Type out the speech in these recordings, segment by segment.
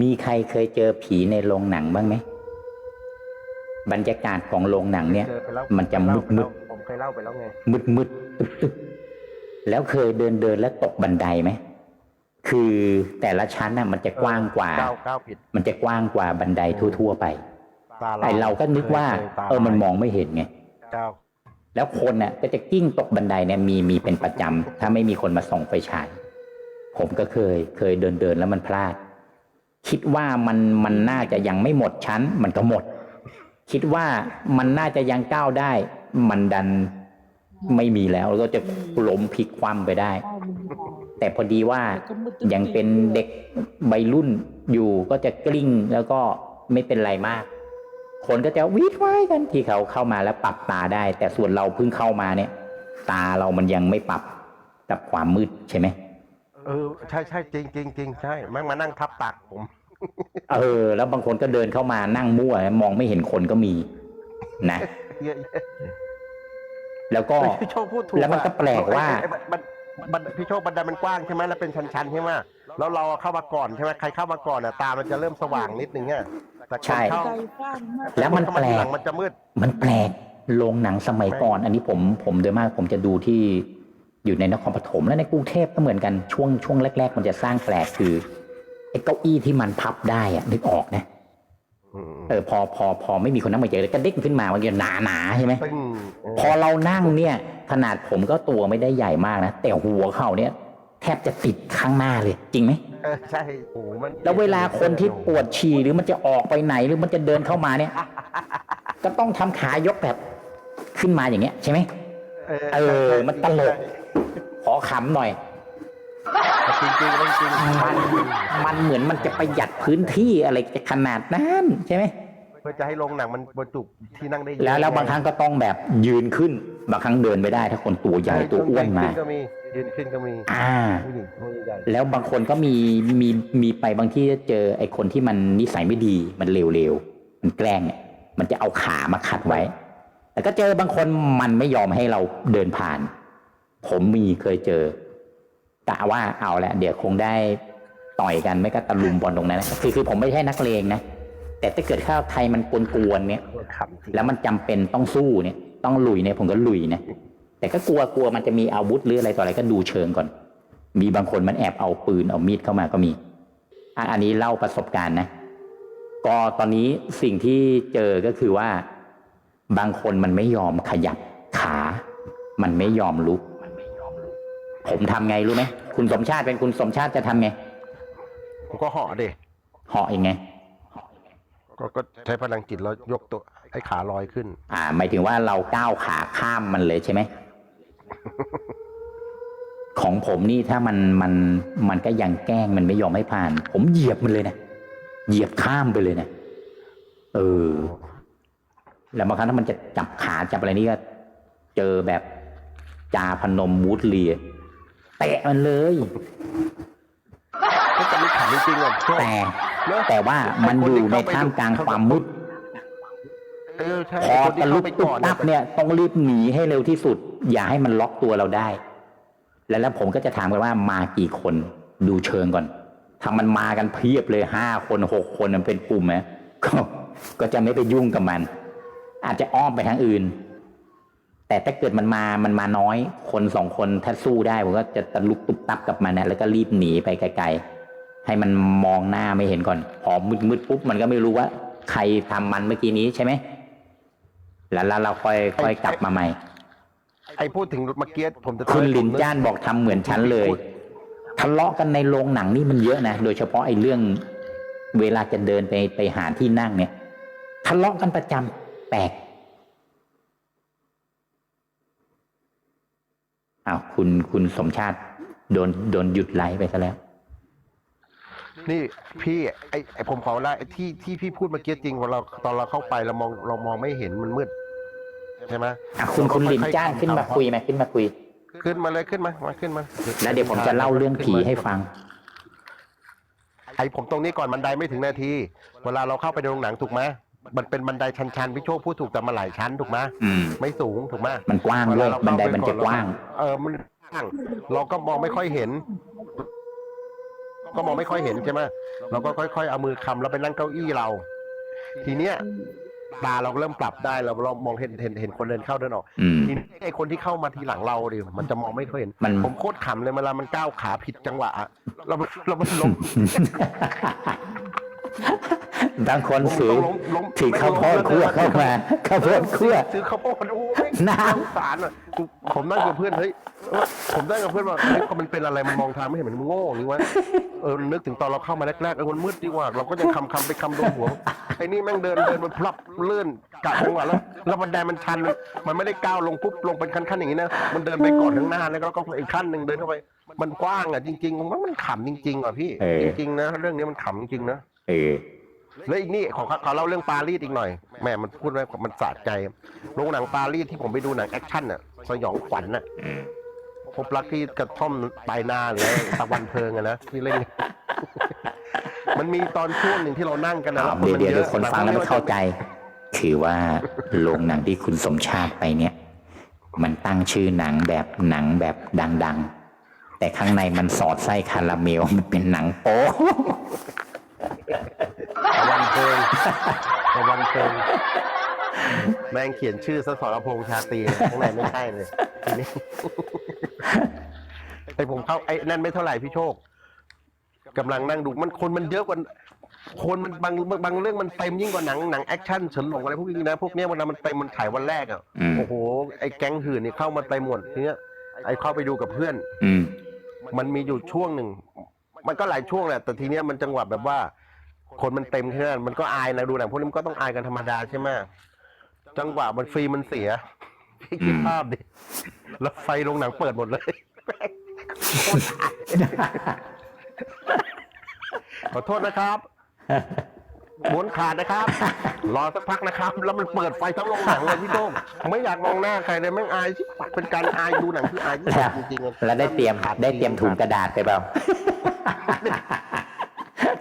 มีใครเคยเจอผีในโรงหนังบ้างไหมบรรยากาศของโรงหนังเนี่ยเจอไปแล้วมันจะมืดมืดผมเคยเล่าไปแล้วไงมืดมืดตึ๊บตึ๊บแล้วเคยเดินเดินแล้วตกบันไดไหมคือแต่ละชั้นน่ะ มันจะกว้างกว่าเก้าเก้าผิดมันจะกว้างกว่าบันไดทั่ว ๆ ไปตาไอเราก็นึกว่าคยตาเออมันมองไม่เห็นไงเก้าแล้วคนน่ะ ก็จะกิ้งตกบันไดเนี่ยมีมีเป็นประจำถ้าไม่มีคนมาส่องไฟฉายผมก็เคย เคยเดินเดินแล้วมันพลาด คิดว่ามันมันน่าจะยังไม่หมดชั้น มันก็หมด คิดว่ามันน่าจะยังก้าวได้ มันดันไม่มีแล้วก็จะล้มพลิกคว่ำไปได้ แต่พอดีว่ายังเป็นเด็กวัยรุ่นอยู่ก็จะกลิ้งแล้วก็ไม่เป็นไรมาก คนก็จะวิดไว้กันที่เขาเข้ามาแล้วปรับตาได้ แต่ส่วนเราเพิ่งเข้ามาเนี่ย ตาเรามันยังไม่ปรับกับความมืดใช่ไหม เออใช่ใช่จริงจริงจริงใช่แม่งมานั่งทับตักผม เออ แล้วบางคนก็เดินเข้ามานั่งมั่ว มองไม่เห็นคนก็มี นะเยอะแล้วก็ๆพี่โชคพูดถูกแล้วมันก็แปลกว่าไอ้ไอ้บันบันพี่โชคบันไดมันกว้างใช่ไหมแล้วเป็นชันๆใช่ไหมแล้วเราเข้ามาก่อนใช่ไหมใครเข้ามาก่อนอะตามันจะเริ่มสว่างนิดนึงอะแต่คนใช่เข้าแล้วมันคแปลเข้าาทีหกงมันจะมืด มันแปลกโรงหนังสมัยก่อน อันนี้ผมผมโดยมากผมจะดูที่ อยู่ในนครปฐมและในกรุงเทพก็เหมือนกันช่วงช่วงแรก ๆ มันจะสร้างแปลกคือไอ้เก้าอี้ที่มันพับได้อะนึกออกนะอืมเออพอพอพอไม่มีคนนั่งมาเจอแล้วก็เด้งขึ้นมามันจะหนาหนาๆใช่ไหมตึ้งเออพอเรานั่งเนี่ย ขนาดผมก็ตัวไม่ได้ใหญ่มากนะแต่หัวเข่าเนี่ย แทบจะติดข้างหน้าเลย จริงไหมเออใช่โอ้โหมันแล้วเวลาคนที่ปวดฉี่หรือมันจะออกไปไหนหรือมันจะเดินเข้ามาเนี่ย ก็ต้องทำขายกแบบขึ้นมาอย่างเงี้ย ใช่ไหมเออ มันตลก ขอขำหน่อย จริงจริงๆจริงๆมันมันเหมือนมันจะประหยัดพื้นที่อะไรจะขนาดนั้นใช่ไหมเพื่อจะให้โรงหนังมันบรรจุที่นั่งได้เยอะแล้วแล้วบางครั้งก็ต้องแบบยืนขึ้น บางครั้งเดินไม่ได้ ถ้าคนตัวใหญ่ตัวอ้วนมา ยืขึ้ก็มียืนขึ้นก็มีอ่า ผู้หญิงตัวใหญ่แล้วบางคนก็มีมีมีไปบางที่จะเจอไอ้คนที่มันนิสัยไม่ดี มันเร็วๆมันแกล้งเนี่ยมันจะเอาขามาขัดไว้ แต่ก็เจอบางคนมันไม่ยอมให้เราเดินผ่าน ผมมีเคยเจอกะว่าเอาแหละ เดี๋ยวคงได้ต่อยกันไม่ก็ตะลุมบอลตรงนั้นนะคือคือผมไม่ใช่นักเลงนะแต่ถ้าเกิดข้าวไทยมันกวนๆเนี่ยขำจริงแล้วมันจำเป็นต้องสู้เนี่ย ต้องลุยเนี่ยผมก็ลุยนะแต่ก็กลัวกลัวมันจะมีอาวุธหรืออะไรต่ออะไรก็ดูเชิงก่อน มีบางคนมันแอบเอาปืนเอามีดเข้ามาก็มีอะอันนี้เล่าประสบการณ์นะ ก็ตอนนี้สิ่งที่เจอก็คือว่า บางคนมันไม่ยอมขยับขา มันไม่ยอมลุก ผมทำไงรู้ไหมคุณสมชาติเป็นคุณสมชาติจะทำไงผมก็เหาะดิเหาะยังไงก็ก็ใช้พลังจิตแล้วยกตัวให้ขาลอยขึ้น อ่า หมายถึงว่าเราก้าวขาข้ามมันเลยใช่ไหม ของผมนี่ถ้ามันมันมันก็ยังแกล้งมันไม่ยอมให้ผ่าน ผมเหยียบมันเลยนะ เหยียบข้ามไปเลยนะ เออ แล้วบางครั้งถ้ามันจะจับขาจับอะไรนี่ก็เจอแบบจาพนมมูดเลีย เตะมันเลยก็จะมีขำจริงๆอะโชคแต่เนอะแต่ว่ามันอยู่ในท่ามกลางความมืดเออใช่พอคนที่ตะลุเข้ากไปตุ๊ก่บอนตับเนี่ย ต้องรีบหนีให้เร็วที่สุด อย่าให้มันล็อกตัวเราได้ แล้วแล้วผมก็จะถามกันว่ามากี่คนดูเชิงก่อนถ้ามันมากันเพียบเลยห้าคนหกคนมันเป็นกลุ่มไหมก็ก็จะไม่ไปยุ่งกับมัน อาจจะอ้อมไปทางอื่น แต่ถ้าเกิดมันมา มันมาน้อย คนสองคนถ้าสู้ได้ผมก็จะตะลุกตุ๊บตับกับมันนะแล้วก็รีบหนีไปไกลๆ ให้มันมองหน้าไม่เห็นก่อน พอมืดๆปุ๊บมันก็ไม่รู้ว่า ใครทำมันเมื่อกี้นี้ใช่ไหมแล้วแล้วเราค่อยค่อยกลับมาใหม่ ไอ้พูดถึงเมื่อกี้ผมจะคุณให้หลินผมกจ้านบอกทำเหมือนฉันเลย ทะเลาะกันในโรงหนังนี่มันเยอะนะ โดยเฉพาะไอ้เรื่อง เวลาจะเดินไปไปหาที่นั่งเนี่ย ทะเลาะกันประจำแปลก อ้าวคุณคุณสมชาติโดนโดนหยุดไลฟ์ไปซะแล้ว นี่พี่ไอ้ไอ้ผมขอละไอ้ที่ที่พี่พูดเมื่อกี้จริงพอเราตอนเราเข้าไปเรามองเรามองไม่เห็นมันมืดใช่ไหมอะคุณคุณหลินจ้านขึ้นมาคุยไหมขึ้นมาคุย ขึ้นมาเลยขึ้นมามาขึ้นมาแล้วเดี๋ยวผมจะเล่าเรื่องผีให้ฟัง ไอ้ผมตรงนี้ก่อนบันไดไม่ถึงนาที เวลาเราเข้าไปในโรงหนังถูกไหม มันเป็นบันไดชันๆพี่โชคพูดถูกแต่มาหลายชั้นถูกไหมอืม ไม่สูงถูกไหมมันกว้างด้วยเวลาเราบันไดเข้าไปมันจะก่อนกว้าง เออมันกว้างเราก็มองไม่ค่อยเห็น ก็มองไม่ค่อยเห็นใช่ไหมเราก็ค่อยๆเอามือคำแล้วไปนั่งเก้าอี้เรา ทีเนี้ยตาเราก็เริ่มปรับได้เราเรามองเห็นเห็นเห็นคนเดินเข้าเดินออกอืม ทีนี้ไอ้คนที่เข้ามาทีหลังเราดิมันจะมองไม่ค่อยเห็น มัน ผมโคตรขำเลยเวลามันก้าวขาผิดจังหวะอะเราเรามันล้ม บางคนถือล้มล้มถือข้าวโพดคั่วเข้ามาข้าวโพดคั่วซื้อข้าวโพดโอ้ยน้ำสงสารอะกูผมนั่งกับเพื่อนเฮ้ยเออผมนั่งกับเพื่อนว่าเฮ้ยมันเป็นอะไรมันมองทางไม่เห็นมันโง่อย่างนี้วะเออนึกถึงตอนเราเข้ามาแรกๆเออมันมืดดีกว่า เราก็ยังคำคำไปคำโดนหัวไอ้นี่แม่งเดินเดินมันพลับเลื่อนกะจังหวะแล้วแล้วบันไดมันชันมันมันไม่ได้ก้าวลงปุ๊บลงเป็นขั้นๆอย่างนี้นะมันเดินไปก่อนข้างหน้าแล้วก็อีกขั้นหนึ่งเดินเข้าไป มันกว้างอะจริงๆผมว่ามันขำจริงๆอะพี่เออจริงๆนะเรื่องนี้มันขำจริงๆนะเออ แล้วอีกนี่ขอขอเล่าเรื่องปารีสอีกหน่อยแม่มันพูดไว้มันสะใจโรงหนังปารีสที่ผมไปดูหนังแอคชั่นอะสยองขวัญอะอืมพบรักที่กระท่อมปลายนาหรือตะวันเพลิงอะนะที่เล่น มันมีตอนช่วงหนึ่งที่เรานั่งกันนะอ้าวแล้วเดี๋ยวเดี๋ยวมัคนฟังแล้วไม่เข้าใจ คือว่าโรงหนังที่คุณสมชาติไปเนี่ย มันตั้งชื่อหนังแบบหนังแบบดัง ๆ แต่ข้างในมันสอดไส้คาราเมลมันเป็นหนังโป๊ ตะวันเพลิงตะวันเพลิงแม่งเขียนชื่อสสรพงษ์ชาตรีข้างในไม่ใช่เลยทีนี้ไอผมเข้าไอ้นั่นไม่เท่าไหร่พี่โชคกำลังนั่งดูมันคนมันเยอะกว่าคนมันบางบางเรื่องมันเต็มยิ่งกว่าหนังหนังแอคชั่นเฉินหลงอะไรพวกนี้นะพวกเนี้ยเวลามันเต็มมันถ่ายวันแรกอะอืม โอ้โหไอ้แก๊งหื่นนี่เข้ามาเต็มหมดทีเนี้ยไอ้เข้าไปดูกับเพื่อน อืม มันมีอยู่ช่วงหนึ่ง มันก็หลายช่วงแหละ แต่ทีเนี้ยมันจังหวะแบบว่า คนมันเต็มแค่นั้นมันก็อายนะดูหนังพวกนี้มันก็ต้องอายกันธรรมดาใช่ไหมจังหวะมันฟรีมันเสียพี่คิดอืมภาพดิแล้วไฟโรงหนังเปิดหมดเลยขอโทษนะครับหมุนขาดนะครับ รอสักพักนะครับ แล้วมันเปิดไฟทั้งโรงหนังเลยพี่โต้งไม่อยากมองหน้าใครเลยแม่งอายชิบหายเป็นการอายดูหนังที่อายที่สุดจริงๆอะแล้วได้เตรียมได้เตรียมถุงกระดาษไปเปล่า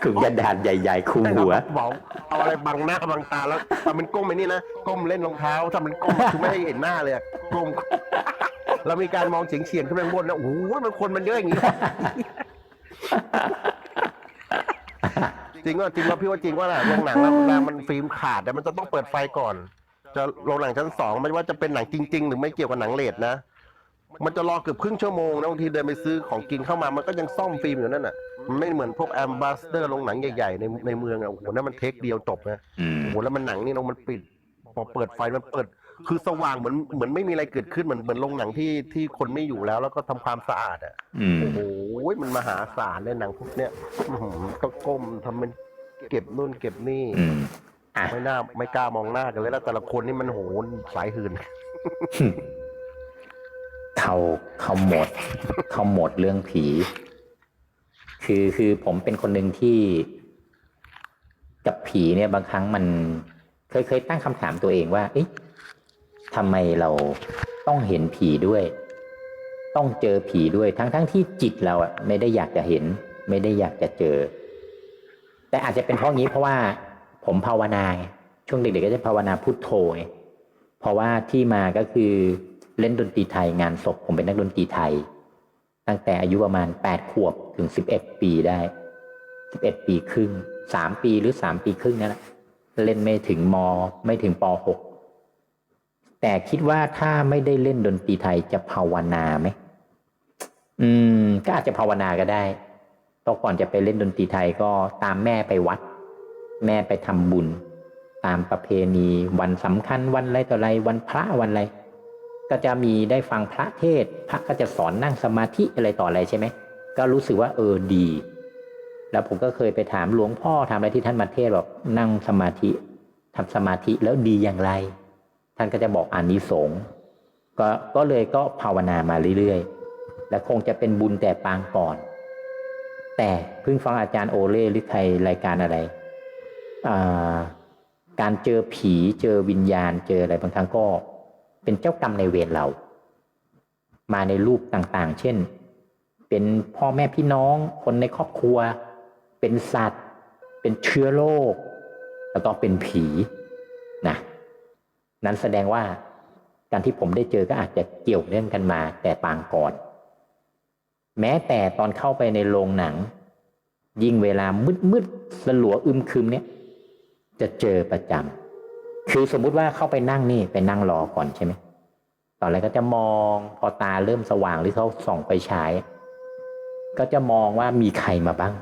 ถุงกระดาษใหญ่ๆคลุมหัว บอกเอาอะไรบังหน้าบังตาแล้วทำเป็นก้มไปนี่นะก้มเล่นรองเท้าทำเป็นก้มคือไม่ให้เห็นหน้าเลยอะก้มแล้วมีการมองเฉียงเฉียงๆขึ้นไปข้างบนนะโอ้โหมันคนมันเยอะอย่างนี้ จริงว่าจริงว่าพี่ว่าจริงว่าแหละโรงหนังแล้วเวลามันฟิล์มขาดแต่มันจะต้องเปิดไฟก่อน จะโรงหนังชั้นสองไม่ว่าจะเป็นหนังจริง ๆ หรือไม่เกี่ยวกับหนังเลดนะ มันจะรอเกือบครึ่งชั่วโมงนะบางทีเดินไปซื้อของกินเข้ามามันก็ยังซ่อมฟิล์มอยู่นั่นน่ะมันไม่เหมือนพวกแอมบาสเดอร์โรงหนังใหญ่ๆในในเมืองอะโอ้โหนั่นมันเทคเดียวจบนะอืมโอ้โหแล้วมันหนังนี่เนาะมันปิดพอเปิดไฟมันเปิด คือสว่างเหมือนเหมือนไม่มีอะไรเกิดขึ้นเหมือนเหมือนโรงหนังที่ที่คนไม่อยู่แล้ว แล้วก็ทำความสะอาดอะอืม โอ้โหมันมหาศาลเลยหนังพวกเนี้ยอื้อหือก็ก้มทำเป็นเก็บนู่นเก็บนี่ อืมอะไม่น่าไม่กล้ามองหน้ากันเลยแล้วแต่ละคนนี่มันโหสายหื่น เขาเขาหมดเขาหมดเรื่องผี คือคือผมเป็นคนหนึ่งที่ กับผีเนี่ยบางครั้งมัน เคยเคยตั้งคำถามตัวเองว่า เอ๊ะทำไมเราต้องเห็นผีด้วย ต้องเจอผีด้วยทั้งทั้งที่จิตเราอะไม่ได้อยากจะเห็น ไม่ได้อยากจะเจอ แต่อาจจะเป็นเพราะงี้เพราะว่า ผมภาวนาช่วงเด็กๆก็จะภาวนาพุทโธเพราะว่าที่มาก็คือ เล่นดนตรีไทยงานศพผมเป็นนักดนตรีไทย ตั้งแต่อายุประมาณแปดขวบถึงสิบเอ็ดปีได้สิบเอ็ดปีครึ่งสามปีหรือสามปีครึ่งนั่นแหละเล่นไม่ถึงมไม่ถึงปหกแต่คิดว่าถ้าไม่ได้เล่นดนตรีไทยจะภาวนาไหมอืม ก็อาจจะภาวนาก็ได้ตอนก่อนจะไปเล่นดนตรีไทยก็ตามแม่ไปวัด แม่ไปทำบุญ ตามประเพณีวันสำคัญวันอะไรต่ออะไรวันพระวันอะไร ก็จะมีได้ฟังพระเทศ พระก็จะสอนนั่งสมาธิอะไรต่ออะไรใช่ไหม ก็รู้สึกว่าเออดี แล้วผมก็เคยไปถามหลวงพ่อถามอะไรที่ท่านมาเทศบอกนั่งสมาธิทำสมาธิแล้วดีอย่างไร ท่านก็จะบอกอานิสงส์ก็ก็เลยก็ภาวนามาเรื่อยๆ และคงจะเป็นบุญแต่ปางก่อน แต่เพิ่งฟังอาจารย์โอเล่หรือใครรายการอะไรอ่าการเจอผีเจอวิญญาณเจออะไรบางครั้งก็ เป็นเจ้ากรรมในเวรเรา มาในรูปต่างๆ เช่น เป็นพ่อแม่พี่น้อง คนในครอบครัว เป็นสัตว์ เป็นเชื้อโรคแล้วก็เป็นผีนะนั้นแสดงว่าการที่ผมได้เจอก็อาจจะเกี่ยวเนื่องกันมาแต่ปางก่อน แม้แต่ตอนเข้าไปในโรงหนัง ยิ่งเวลามืดมืดๆสลัวอึมครึมเนี่ย จะเจอประจำ คือสมมุติว่าเข้าไปนั่งนี่ไปนั่งรอก่อนใช่ไหมตอนแรกก็จะมองพอตาเริ่มสว่างหรือเขาส่องไปฉายก็จะมองว่ามีใครมาบ้าง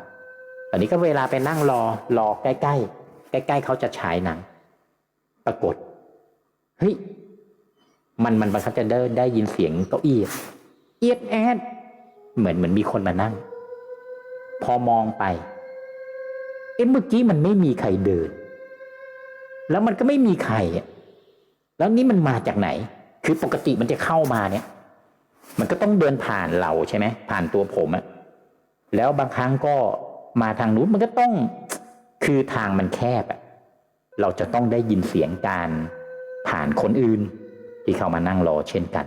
ตอนนี้ก็เวลาไปนั่งรอรอใกล้ๆใกล้ๆเขาจะฉายหนัง ปรากฏเฮ้ยมันมันบังคับจะได้ได้ยินเสียงเก้าอี้เอียดแอดเหมือนเหมือนมีคนมานั่ง พอมองไปเอ๊ะเมื่อกี้มันไม่มีใครเดิน แล้วมันก็ไม่มีใครแล้วนี่มันมาจากไหน คือปกติมันจะเข้ามาเนี่ย มันก็ต้องเดินผ่านเราใช่ไหมผ่านตัวผมอะแล้วบางครั้งก็มาทางนู้นมันก็ต้องคือทางมันแคบอะเราจะต้องได้ยินเสียงการผ่านคนอื่น ที่เข้ามานั่งรอเช่นกัน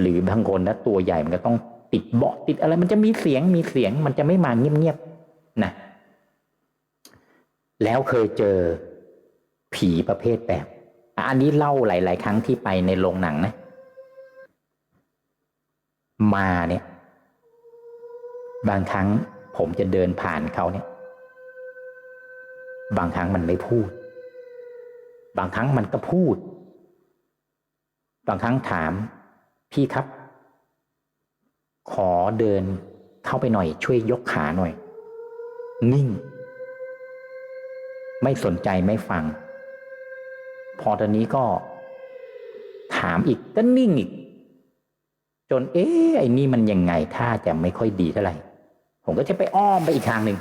หรือบางคนนะตัวใหญ่มันก็ต้องติดเบาะติดอะไร มันจะมีเสียงมีเสียง มันจะไม่มาเงียบๆนะแล้วเคยเจอ ผีประเภทแบบ อันนี้เล่าหลาย ๆ ครั้งที่ไปในโรงหนังนะ มาเนี่ย บางครั้งผมจะเดินผ่านเขาเนี่ย บางครั้งมันไม่พูด บางครั้งมันก็พูด บางครั้งถาม พี่ครับ ขอเดินเข้าไปหน่อย ช่วยยกขาหน่อย นิ่ง ไม่สนใจไม่ฟัง พอตอนนี้ก็ถามอีกก็นิ่งอีก จนเอ๊ะไอ้นี่มันยังไงถ้าจะไม่ค่อยดีเท่าไหร่ ผมก็จะไปอ้อมไปอีกทางหนึ่ง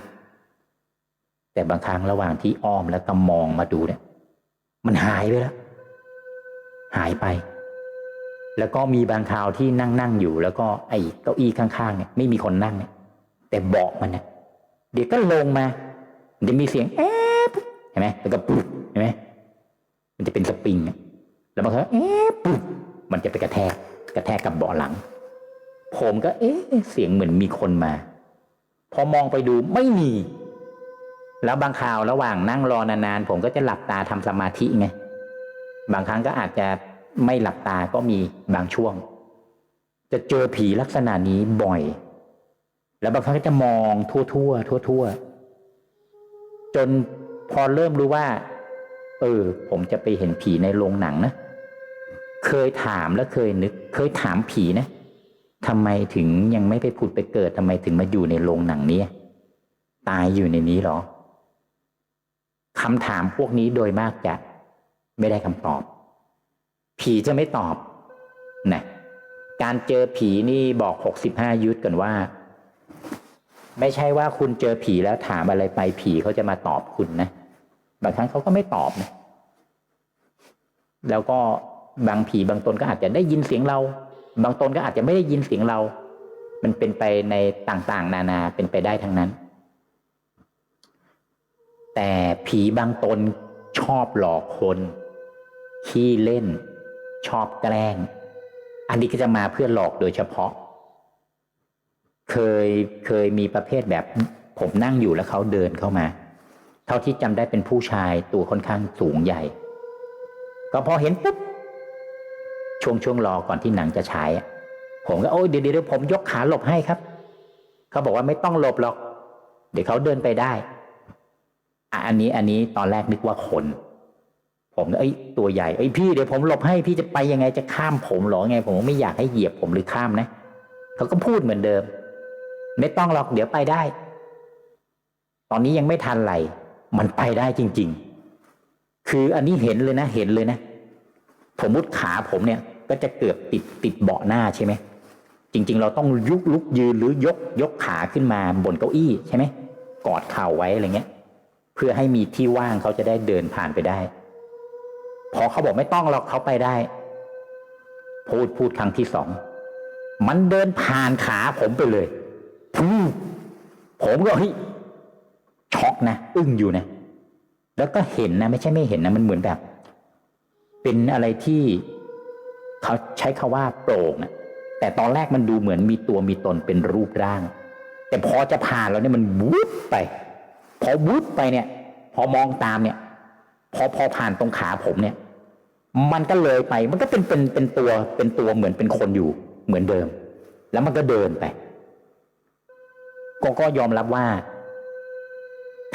แต่บางครั้งระหว่างที่อ้อมแล้วก็มองมาดูเนี่ย มันหายไปแล้ว หายไป แล้วก็มีบางคราวที่นั่งนั่งอยู่ แล้วก็ไอ้เก้าอี้ข้างๆเนี่ยไม่มีคนนั่งเนี่ยแต่เบาะมันเนี่ยเดี๋ยวก็ลงมา เดี๋ยวมีเสียงเอ๊ะเห็นไหมแล้วก็ปุ๊บเห็นไหม มันจะเป็นสปริงแล้วมันก็เอ๊ะปุ๊บมันจะไปกระแทกกระแทกกับเบาะหลัง ผมก็ เอ๊ะเสียงเหมือนมีคนมา พอมองไปดูไม่มี แล้วบางคราวระหว่างนั่งรอนานๆผมก็จะหลับตาทำสมาธิไงบางครั้งก็อาจจะไม่หลับตาก็มีบางช่วง จะเจอผีลักษณะนี้บ่อย แล้วบางครั้งก็จะมองทั่วทั่วทั่วทั่วๆจนพอเริ่มรู้ว่า เออ ผมจะไปเห็นผีในโรงหนังนะ เคยถามและเคยนึก เคยถามผีนะทำไมถึงยังไม่ไปผุดไปเกิดทำไมถึงมาอยู่ในโรงหนังนี้ ตายอยู่ในนี้หรอคำถามพวกนี้โดยมากจะไม่ได้คำตอบ ผีจะไม่ตอบนะการเจอผีนี่บอกหกสิบห้ายุทธกันว่า ไม่ใช่ว่าคุณเจอผีแล้วถามอะไรไปผีเขาจะมาตอบคุณนะ บางครั้งเขาก็ไม่ตอบนะแล้วก็บางผีบางตนก็อาจจะได้ยินเสียงเรา บางตนก็อาจจะไม่ได้ยินเสียงเรา มันเป็นไปในต่างๆ นานาเป็นไปได้ทั้งนั้น แต่ผีบางตนชอบหลอกคนขี้เล่น ชอบแกล้ง อันนี้ก็จะมาเพื่อหลอกโดยเฉพาะ เคยเคยมีประเภทแบบผมนั่งอยู่แล้วเขาเดินเข้ามา เท่าที่จำได้เป็นผู้ชายตัวค่อนข้างสูงใหญ่ ก็พอเห็นปุ๊บช่วงช่วงรอก่อนที่หนังจะฉายผมก็โอ้ยเดี๋ยวเดี๋ยวผมยกขาหลบให้ครับ เขาบอกว่าไม่ต้องหลบหรอก เดี๋ยวเขาเดินไปได้อะอันนี้อันนี้ตอนแรกนึกว่าคน ผมเอ้ยตัวใหญ่เอ้ยพี่เดี๋ยวผมหลบให้พี่จะไปยังไงจะข้ามผมหรอไง ผมไม่อยากให้เหยียบผมหรือข้ามนะเขาก็พูดเหมือนเดิม ไม่ต้องหรอกเดี๋ยวไปได้ ตอนนี้ยังไม่ทันไร มันไปได้จริง ๆ คืออันนี้เห็นเลยนะ เห็นเลยนะ ผมมุดขาผมเนี่ย ก็จะเกือบติดติดเบาะหน้าใช่ไหม จริง ๆ เราต้องยุกลุกยืนหรือยกยกขาขึ้นมาบนเก้าอี้ใช่ไหม กอดเข่าไว้อะไรเงี้ย เพื่อให้มีที่ว่างเขาจะได้เดินผ่านไปได้ พอเขาบอกไม่ต้องหรอกเขาไปได้ พูดพูดครั้งที่สอง มันเดินผ่านขาผมไปเลยพูผมก็เฮ้ย ช็อกนะอึ้งอยู่นะ แล้วก็เห็นนะ ไม่ใช่ไม่เห็นนะมันเหมือนแบบ เป็นอะไรที่เขาใช้คาว่าโปร่งนะแต่ตอนแรกมันดูเหมือนมีตัวมีตนเป็นรูปร่าง แต่พอจะผ่านแล้วเนี่ยมันวุบไป พอวุบไปเนี่ย พอมองตามเนี่ย พอพอผ่านตรงขาผมเนี่ย มันก็เลยไป มันก็เป็นเป็นเป็นตัวเป็นตัวเหมือนเป็นคนอยู่ เหมือนเดิม แล้วมันก็เดินไปก็ก็ยอมรับว่า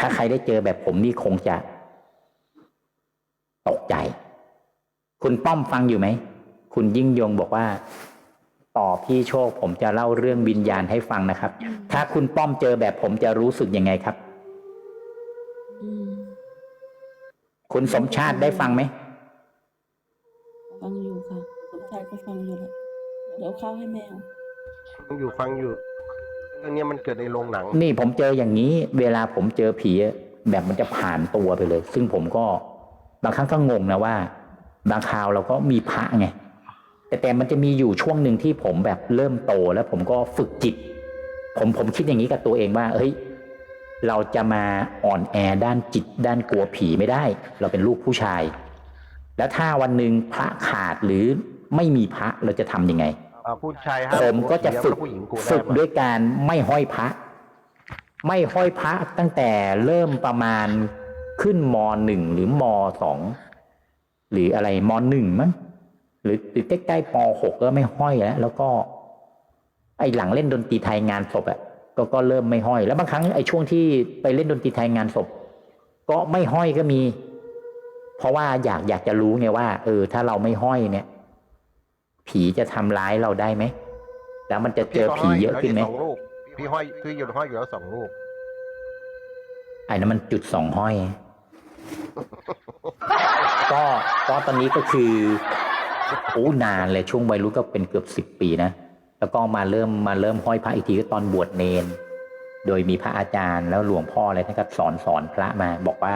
ถ้าใครได้เจอแบบผมนี่คงจะตกใจ คุณป้อมฟังอยู่ไหม คุณยิ่งยงบอกว่า ต่อพี่โชคผมจะเล่าเรื่องวิญญาณให้ฟังนะครับ ถ้าคุณป้อมเจอแบบผมจะรู้สึกยังไงครับอืมคุณสมชาติได้ฟังไหม ฟังอยู่ค่ะ สมชายก็ฟังอยู่แหละเดี๋ยวเข้าให้แมว ฟังอยู่ฟังอยู่เรื่องนี้มันเกิดในโรงหนัง นี่ผมเจออย่างนี้ เวลาผมเจอผีแบบมันจะผ่านตัวไปเลย ซึ่งผมก็บางครั้งก็งงนะว่า บางคราวเราก็มีพระไงแต่แต่มันจะมีอยู่ช่วงหนึ่งที่ผมแบบเริ่มโตแล้วผมก็ฝึกจิต ผมผมคิดอย่างนี้กับตัวเองว่า เฮ้ย เราจะมาอ่อนแอด้านจิต ด้านกลัวผีไม่ได้ เราเป็นลูกผู้ชาย แล้วถ้าวันหนึ่งพระขาดหรือไม่มีพระเราจะทำยังไง ผู้ชายห้ามผมก็จะฝึกแล้วผู้หญิงกลัวได้ฝึกไหมด้วยการไม่ห้อยพระ ไม่ห้อยพระตั้งแต่เริ่มประมาณขึ้นมหนึ่งหรือมสองหรืออะไรมหนึ่งมั้งหรือหรือใกล้ๆปหกก็ไม่ห้อยแล้วแล้วก็ ไอ้หลังเล่นดนตรีไทยงานศพอะก็ก็เริ่มไม่ห้อย แล้วบางครั้งไอ้ช่วงที่ไปเล่นดนตรีไทยงานศพ ก็ไม่ห้อยก็มี เพราะว่าอยากอยากจะรู้ไงว่า เออ ถ้าเราไม่ห้อยเนี่ย ผีจะทำร้ายเราได้ไหม แล้วมันจะเจอผีเยอะขึ้นไหมพี่ก็ห้อยแล้วสองลูกพี่ห้อยพี่หยุดห้อยอยู่แล้วสองลูกไอ้นั้นมันจุดสองห้อย ก็ก็ตอนนี้ก็คือโอ้นานเลยช่วงวัยรุ่นก็เป็นเกือบสิบปีนะ แล้วก็มาเริ่มมาเริ่มห้อยพระอีกทีก็ตอนบวชเนน โดยมีพระอาจารย์แล้วหลวงพ่ออะไรท่านก็สอนสอนพระมาบอกว่า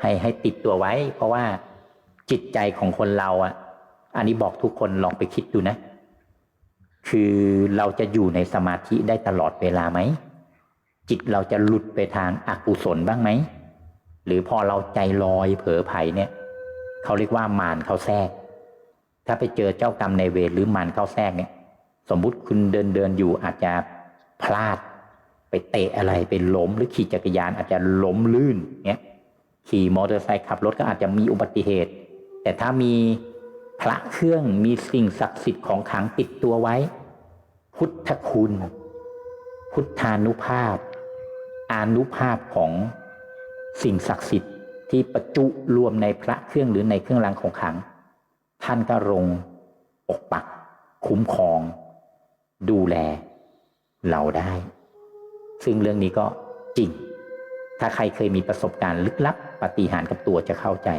ให้ให้ติดตัวไว้ เพราะว่าจิตใจของคนเราอะ อันนี้บอกทุกคนลองไปคิดดูนะ คือเราจะอยู่ในสมาธิได้ตลอดเวลาไหม จิตเราจะหลุดไปทางอากุศลบ้างไหม หรือพอเราใจลอยเผลอไผ่เนี่ย เขาเรียกว่ามารเขาแทรก ถ้าไปเจอเจ้ากรรมในเวรหรือมารเข้าแทรกเนี่ย สมมุติคุณเดินเดินอยู่อาจจะพลาด ไปเตะอะไรไปล้มหรือขี่จักรยานอาจจะล้มลื่นเนี่ยขี่มอเตอร์ไซค์ขับรถก็อาจจะมีอุบัติเหตุ แต่ถ้ามี พระเครื่องมีสิ่งศักดิ์สิทธิ์ของขังติดตัวไว้ พุทธคุณ พุทธานุภาพ อานุภาพของสิ่งศักดิ์สิทธิ์ที่ประจุรวมในพระเครื่องหรือในเครื่องรางของขัง ท่านก็รงปกปัก คุ้มครอง ดูแล เราได้ ซึ่งเรื่องนี้ก็จริง ถ้าใครเคยมีประสบการณ์ลึกลับปฏิหารกับตัวจะเข้าใจ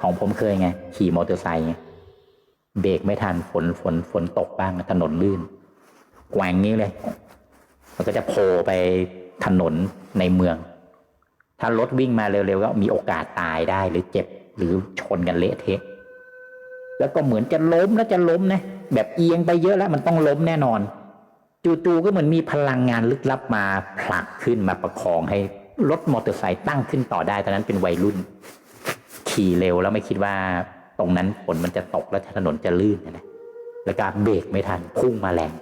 ของผมเคยไง ขี่มอเตอร์ไซค์ เบรกไม่ทันฝนฝนฝนตกบ้างถนนลื่นแกว่งนี้เลย มันก็จะโผล่ไปถนนในเมือง ถ้ารถวิ่งมาเร็วๆก็มีโอกาสตายได้หรือเจ็บหรือชนกันเละเทะแล้วก็เหมือนจะล้มแล้วจะล้มนะแบบเอียงไปเยอะแล้วมันต้องล้มแน่นอน จู่ๆก็เหมือนมีพลังงานลึกลับมาผลักขึ้นมาประคองให้รถมอเตอร์ไซค์ตั้งขึ้นต่อได้ตอนนั้นเป็นวัยรุ่น ขี่เร็วแล้วไม่คิดว่า ตรงนั้นฝนมันจะตกแล้วถนนจะลื่นนะแล้วก็เบรกไม่ทันพุ่งมาแรง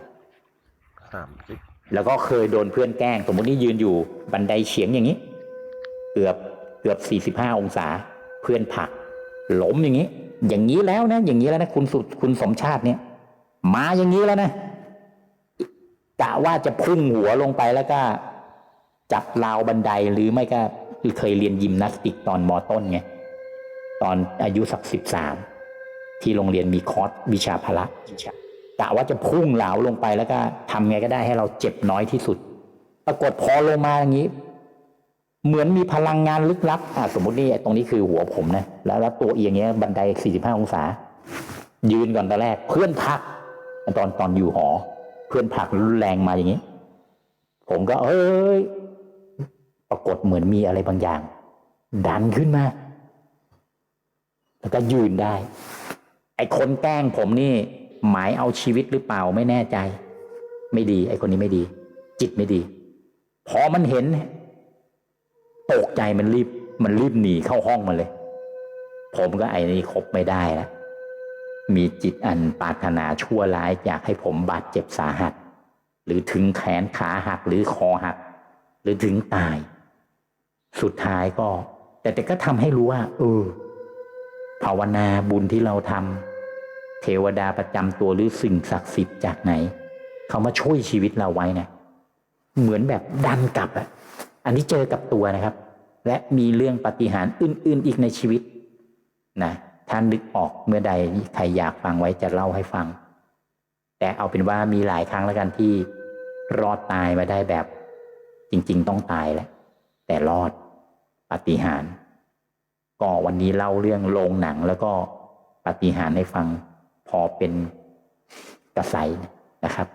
สามสิบแล้วก็เคยโดนเพื่อนแกล้ง สมมตินี่ยืนอยู่บันไดเฉียงอย่างนี้ เกือบเกือบสี่สิบห้าองศา เพื่อนผลักล้มอย่างนี้ อย่างนี้แล้วนะ อย่างนี้แล้วนะคุณสุคุณสมชาติเนี่ย มาอย่างนี้แล้วนะกะว่าจะพุ่งหัวลงไปแล้วก็ จับราวบันไดหรือไม่ก็เคยเรียนยิมนาสติกตอนมอต้นไง ตอนอายุสักสิบสามที่โรงเรียนมีคอร์สวิชาพละกะว่าจะพุ่งเหลาลงไปแล้วก็ทำไงก็ได้ให้เราเจ็บน้อยที่สุด ปรากฏพอลงมาอย่างนี้ เหมือนมีพลังงานลึกลับอะสมมตินี่ตรงนี้คือหัวผมนะแล้วแล้วตัวเอียงเงี้ยบันได45องศา ยืนก่อนตอนแรก เพื่อนผลัก ตอนตอนอยู่หอ เพื่อนผักรุนแรงมาอย่างนี้ ผมก็ เอ้ย ปรากฏเหมือนมีอะไรบางอย่าง ดันขึ้นมา แล้วก็ยืนได้ ไอ้คนแกล้งผมนี่ หมายเอาชีวิตหรือเปล่าไม่แน่ใจ ไม่ดี ไอ้คนนี้ไม่ดี จิตไม่ดี พอมันเห็นตกใจมันรีบ มันรีบหนีเข้าห้องมาเลย ผมก็ไอ้นี่คบไม่ได้แล้วมีจิตอันปรารถนาชั่วร้ายอยากให้ผมบาดเจ็บสาหัส หรือถึงแขนขาหักหรือคอหัก หรือถึงตาย สุดท้ายก็ แต่แต่ก็ทำให้รู้ว่าเออ ภาวนาบุญที่เราทำเทวดาประจำตัวหรือสิ่งศักดิ์สิทธิ์จากไหน เขามาช่วยชีวิตเราไว้นะเหมือนแบบดันกลับอะอันนี้เจอกับตัวนะครับ และมีเรื่องปฏิหารอื่น ๆ อีกในชีวิตนะถ้านึกออกเมื่อใดใครอยากฟังไว้จะเล่าให้ฟัง แต่เอาเป็นว่ามีหลายครั้งแล้วกันที่รอดตายมาได้แบบ จริง ๆ ต้องตายแหละแต่รอดปฏิหาร ก็วันนี้เล่าเรื่องโรงหนังแล้วก็ปฏิหารให้ฟังพอเป็นกระใสนะครับ